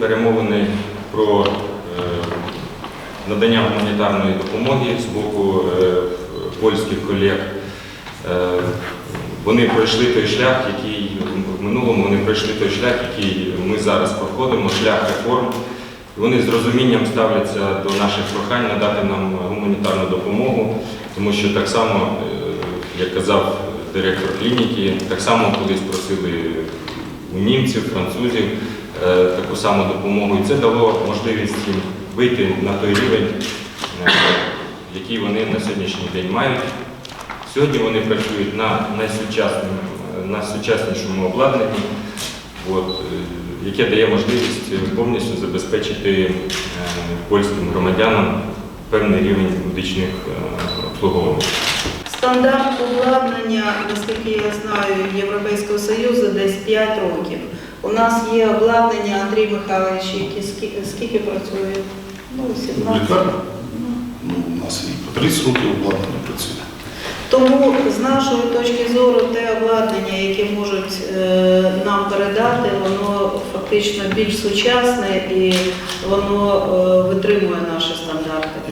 перемовини про е, надання гуманітарної допомоги з боку е, польських колег. Е, Вони пройшли той шлях, який в минулому вони пройшли той шлях, який ми зараз проходимо, шлях реформ. Вони з розумінням ставляться до наших прохань надати нам гуманітарну допомогу, тому що так само, як казав директор клініки, так само колись просили у німців, французів таку саму допомогу. І це дало можливість їм вийти на той рівень, е, який вони на сьогоднішній день мають. Сьогодні вони працюють на найсучаснішому обладнанні, от, е, яке дає можливість повністю забезпечити е, польським громадянам певний рівень медичних е, обслуговувань. Стандарт обладнання, наскільки я знаю, Європейського Союзу десь 5 років. У нас є обладнання Андрій Михайлович, який скільки, скільки працює? Ну, 17. Лікарня? Ну, у нас і по 30 років обладнання працює. Тому з нашої точки зору те обладнання, яке можуть е, нам передати, воно фактично більш сучасне і воно е, витримує наші стандарти.